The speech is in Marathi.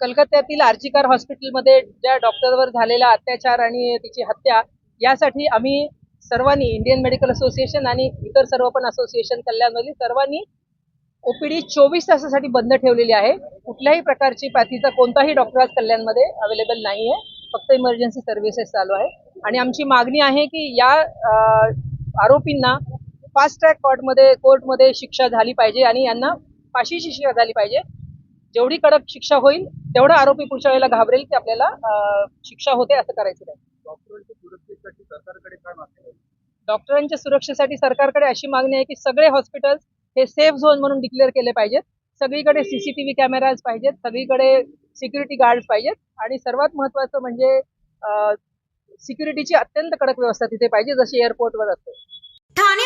कलकत्त्यातील आर्चिकार हॉस्पिटलमध्ये ज्या डॉक्टरवर झालेला अत्याचार आणि तिची हत्या यासाठी आम्ही सर्वांनी इंडियन मेडिकल असोसिएशन आणि इतर सर्व पण असोसिएशन कल्याणमधील सर्वांनी ओपीडी चोवीस तासासाठी बंद ठेवलेली आहे. कुठल्याही प्रकारची पॅथीचा कोणताही डॉक्टर आज कल्याणमध्ये अवेलेबल नाही आहे फक्त इमर्जन्सी सर्व्हिसेस चालू आहे. आणि आमची मागणी आहे की या आरोपींना फास्ट ट्रॅक कोर्टमध्ये कोर्टमध्ये शिक्षा झाली पाहिजे आणि यांना फाशीची शिक्षा झाली पाहिजे. जेवढी कडक शिक्षा होईल तेवढं आरोपी पुढच्या वेळेला घाबरेल की आपल्याला शिक्षा होते असं करायचं नाही. डॉक्टरांच्या सुरक्षेसाठी सरकारकडे काय मागणी आहे? डॉक्टरांच्या सुरक्षेसाठी सरकारकडे अशी मागणी आहे की सगळे हॉस्पिटल्स हे सेफ झोन म्हणून डिक्लेअर केले पाहिजेत. सगळीकडे सीसीटीव्ही कॅमेराज पाहिजेत सगळीकडे सिक्युरिटी गार्ड पाहिजेत आणि सर्वात महत्वाचं म्हणजे सिक्युरिटीची अत्यंत कडक व्यवस्था तिथे पाहिजे जशी एअरपोर्टवर असते. ठाणे